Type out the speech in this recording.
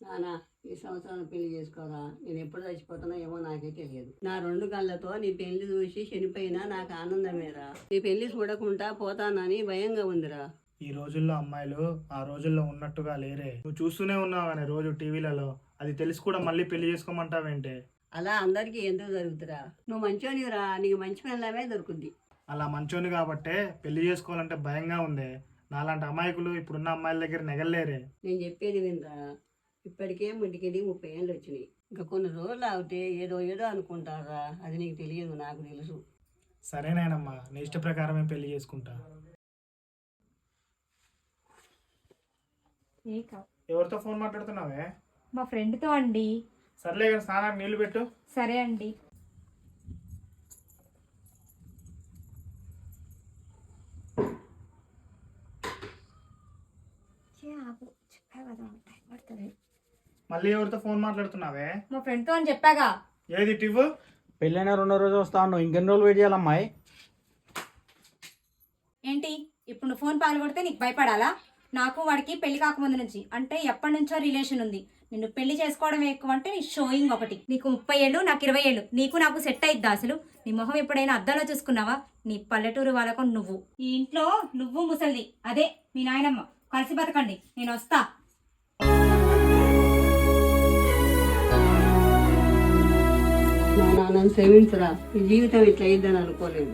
నానా ఈ సంవత్సరం పెళ్ళి చేసుకోరా? నేను ఎప్పుడు చచ్చిపోతానో ఏమో నాకే తెలియదు. నా రెండు కళ్ళతో నీ పెళ్ళి చూసి చనిపోయినా నాకు ఆనందమేరా. నీ పెళ్ళి చూడకుండా పోతానని భయంగా ఉందిరా. ఈ రోజుల్లో అమ్మాయిలు ఆ రోజుల్లో ఉన్నట్టుగా లేరే. నువ్వు చూస్తూనే ఉన్నావు కానీ రోజు టీవీలలో. అది తెలిసి కూడా మళ్ళీ పెళ్ళి చేసుకోమంటావేంటే? అలా అందరికీ ఎందుకు జరుగుతురా? నువ్వు మంచోనివిరా నీకు మంచి పిల్లమే దొరుకుద్ది అలా మంచోని కాబట్టే పెళ్ళి చేసుకోవాలంటే భయంగా ఉంది. నాలాంటి అమాయకులు ఇప్పుడున్న అమ్మాయిల దగ్గర నెగలేరే. నేను చెప్పేది వినరా? ఇప్పటికే ముడికెళ్ళి ముప్పై ఏళ్ళు వచ్చినాయి ఇంకా కొన్ని రోజులు ఆగితే ఏదో ఏదో అనుకుంటారా? అది నీకు తెలియదు నాకు తెలుసు. సరేనేనమ్మా నీ ఇష్ట ప్రకారమే పెళ్ళి చేసుకుంటా. కాదు ఎవరితో ఫోన్ మాట్లాడుతున్నావే? మా ఫ్రెండ్తో అండి. సర్లే కానీ స్నానానికి నీళ్ళు పెట్టు. సరే అండి. మళ్ళీ ఎవరితో ఫోన్ మాట్లాడుతున్నావే? మా ఫ్రెండ్తో అని చెప్పాగా. ఏది టివ్వు? పెళ్ళైన రెండో రోజు వస్తాను. ఇంకెన్ని రోజులు వెయిట్ చేయాలి అమ్మాయి ఏంటి? ఇప్పుడు నువ్వు ఫోన్ పగలగొడితే నీకు భయపడాలా? నాకు వాడికి పెళ్ళి కాకముందు నుంచి అంటే ఎప్పటి నుంచో రిలేషన్ ఉంది. నిన్ను పెళ్ళి చేసుకోవడం ఎక్కువ అంటే నీ షోయింగ్ ఒకటి. నీకు ముప్పై ఏళ్ళు నాకు ఇరవై ఏళ్ళు. నీకు నాకు సెట్ అయిద్దా అసలు? నీ మొహం ఎప్పుడైనా అద్దంలో చూసుకున్నావా? నీ పల్లెటూరు వాళ్ళకు నువ్వు. ఈ ఇంట్లో నువ్వు ముసలిది. అదే మీ నాయనమ్మ. కలిసి బతకండి. నేను వస్తా. నా నన్ను క్షమించరా ఈ జీవితం ఇట్లా అయ్యిద్దని అనుకోలేదు.